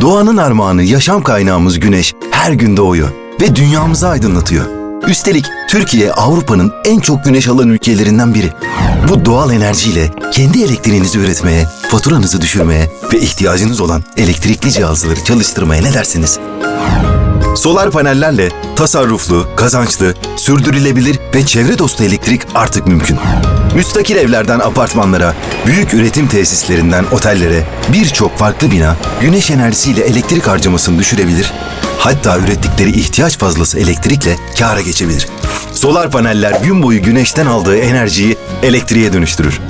Doğanın armağanı yaşam kaynağımız güneş her gün doğuyor ve dünyamızı aydınlatıyor. Üstelik Türkiye Avrupa'nın en çok güneş alan ülkelerinden biri. Bu doğal enerjiyle kendi elektriğinizi üretmeye, faturanızı düşürmeye ve ihtiyacınız olan elektrikli cihazları çalıştırmaya ne dersiniz? Solar panellerle tasarruflu, kazançlı, sürdürülebilir ve çevre dostu elektrik artık mümkün. Müstakil evlerden apartmanlara, büyük üretim tesislerinden otellere birçok farklı bina güneş enerjisiyle elektrik harcamasını düşürebilir. Hatta ürettikleri ihtiyaç fazlası elektrikle kâra geçebilir. Solar paneller gün boyu güneşten aldığı enerjiyi elektriğe dönüştürür.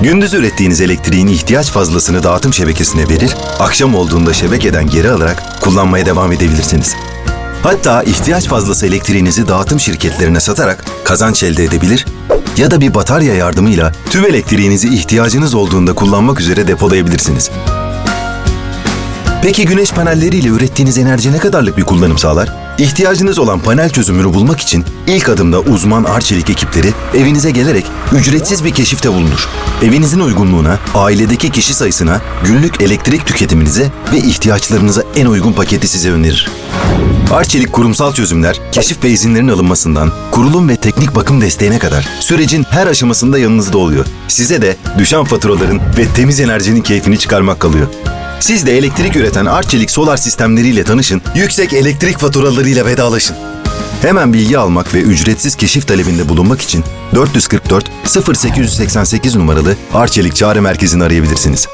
Gündüz ürettiğiniz elektriğin ihtiyaç fazlasını dağıtım şebekesine verir, akşam olduğunda şebekeden geri alarak kullanmaya devam edebilirsiniz. Hatta ihtiyaç fazlası elektriğinizi dağıtım şirketlerine satarak kazanç elde edebilir ya da bir batarya yardımıyla tüm elektriğinizi ihtiyacınız olduğunda kullanmak üzere depolayabilirsiniz. Peki güneş panelleriyle ürettiğiniz enerji ne kadarlık bir kullanım sağlar? İhtiyacınız olan panel çözümünü bulmak için ilk adımda uzman Arçelik ekipleri evinize gelerek ücretsiz bir keşifte bulunur. Evinizin uygunluğuna, ailedeki kişi sayısına, günlük elektrik tüketiminize ve ihtiyaçlarınıza en uygun paketi size önerir. Arçelik kurumsal çözümler, keşif ve izinlerin alınmasından, kurulum ve teknik bakım desteğine kadar sürecin her aşamasında yanınızda oluyor. Size de düşen faturaların ve temiz enerjinin keyfini çıkarmak kalıyor. Siz de elektrik üreten Arçelik solar sistemleriyle tanışın, yüksek elektrik faturalarıyla vedalaşın. Hemen bilgi almak ve ücretsiz keşif talebinde bulunmak için 444 0888 numaralı Arçelik Çağrı Merkezi'ni arayabilirsiniz.